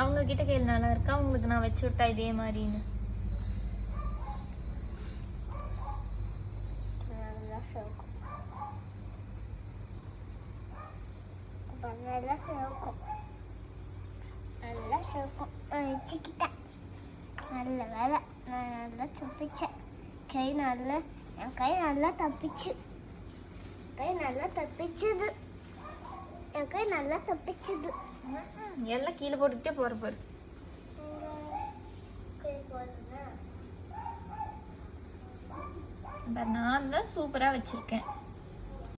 அவங்க கிட்ட கேள்வி நல்லா இருக்கா? உங்களுக்கு நான் வச்சு விட்டா இதே மாதிரின்னு. நல்லா சிவக்கும். நல்லா சிவக்கும். வச்சுக்கிட்டேன். நல்ல வேலை. நான் நல்லா தப்பிச்சேன். கை நல்லா என் கை நல்லா தப்பிச்சு. கை நல்லா தப்பிச்சுது. என் கை நல்லா தப்பிச்சுது. எல்லாம் கீழே போட்டுக்கிட்டே போற பாரு. நான் தான் சூப்பரா வச்சிருக்கேன்.